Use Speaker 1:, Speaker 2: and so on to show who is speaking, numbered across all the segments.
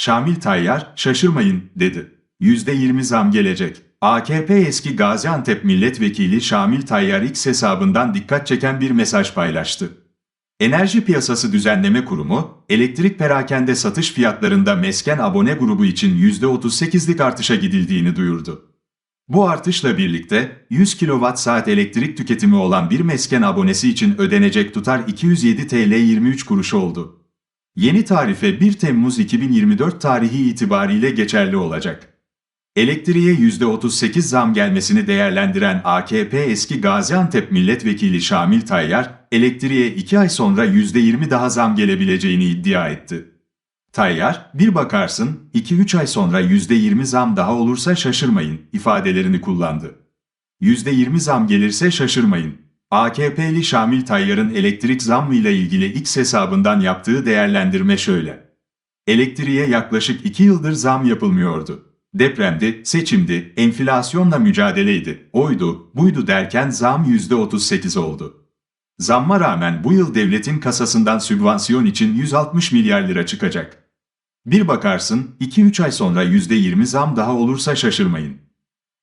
Speaker 1: Şamil Tayyar, şaşırmayın, dedi. %20 zam gelecek. AKP eski Gaziantep Milletvekili Şamil Tayyar X hesabından dikkat çeken bir mesaj paylaştı. Enerji Piyasası Düzenleme Kurumu, elektrik perakende satış fiyatlarında mesken abone grubu için %38'lik artışa gidildiğini duyurdu. Bu artışla birlikte 100 kWh elektrik tüketimi olan bir mesken abonesi için ödenecek tutar 207 TL 23 kuruş oldu. Yeni tarife 1 Temmuz 2024 tarihi itibariyle geçerli olacak. Elektriğe %38 zam gelmesini değerlendiren AKP eski Gaziantep Milletvekili Şamil Tayyar, elektriğe 2 ay sonra %20 daha zam gelebileceğini iddia etti. Tayyar, bir bakarsın 2-3 ay sonra %20 zam daha olursa şaşırmayın ifadelerini kullandı. %20 zam gelirse şaşırmayın. AKP'li Şamil Tayyar'ın elektrik zammıyla ilgili X hesabından yaptığı değerlendirme şöyle. Elektriğe yaklaşık 2 yıldır zam yapılmıyordu. Depremdi, seçimdi, enflasyonla mücadeleydi, oydu, buydu derken zam %38 oldu. Zamma rağmen bu yıl devletin kasasından sübvansiyon için 160 milyar lira çıkacak. Bir bakarsın 2-3 ay sonra %20 zam daha olursa şaşırmayın.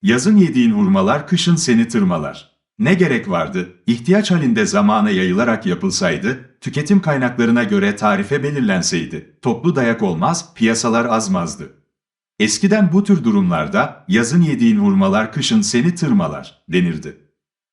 Speaker 1: Yazın yediğin hurmalar kışın seni tırmalar. Ne gerek vardı? İhtiyaç halinde zamana yayılarak yapılsaydı, tüketim kaynaklarına göre tarife belirlenseydi. Toplu dayak olmaz, piyasalar azmazdı. Eskiden bu tür durumlarda yazın yediğin hurmalar kışın seni tırmalar denirdi.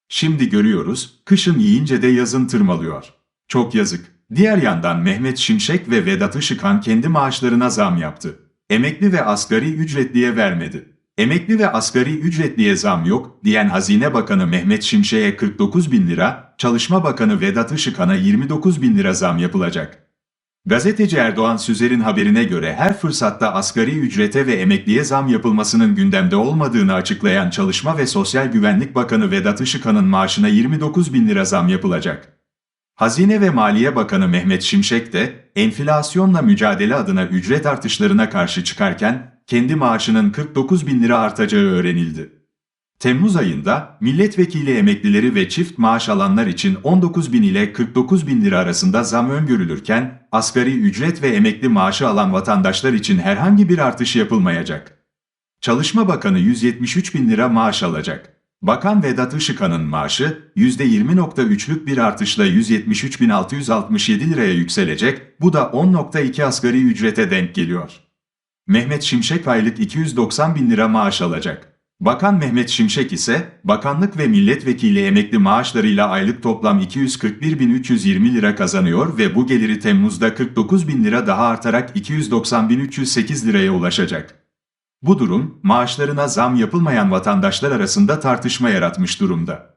Speaker 1: Şimdi görüyoruz, kışın yiyince de yazın tırmalıyor. Çok yazık. Diğer yandan Mehmet Şimşek ve Vedat Işıkhan kendi maaşlarına zam yaptı. Emekli ve asgari ücretliye vermedi. Emekli ve asgari ücretliye zam yok diyen Hazine Bakanı Mehmet Şimşek'e 49 bin lira, Çalışma Bakanı Vedat Işıkhan'a 29 bin lira zam yapılacak. Gazeteci Erdoğan Süzer'in haberine göre her fırsatta asgari ücrete ve emekliye zam yapılmasının gündemde olmadığını açıklayan Çalışma ve Sosyal Güvenlik Bakanı Vedat Işıkhan'ın maaşına 29 bin lira zam yapılacak. Hazine ve Maliye Bakanı Mehmet Şimşek de enflasyonla mücadele adına ücret artışlarına karşı çıkarken kendi maaşının 49 bin lira artacağı öğrenildi. Temmuz ayında milletvekili emeklileri ve çift maaş alanlar için 19 bin ile 49 bin lira arasında zam öngörülürken asgari ücret ve emekli maaşı alan vatandaşlar için herhangi bir artış yapılmayacak. Çalışma Bakanı 173 bin lira maaş alacak. Bakan Vedat Işıkhan'ın maaşı %20.3'lük bir artışla 173.667 liraya yükselecek, bu da 10.2 asgari ücrete denk geliyor. Mehmet Şimşek aylık 290 bin lira maaş alacak. Bakan Mehmet Şimşek ise bakanlık ve milletvekili emekli maaşlarıyla aylık toplam 241.320 lira kazanıyor ve bu geliri Temmuz'da 49 bin lira daha artarak 290.308 liraya ulaşacak. Bu durum maaşlarına zam yapılmayan vatandaşlar arasında tartışma yaratmış durumda.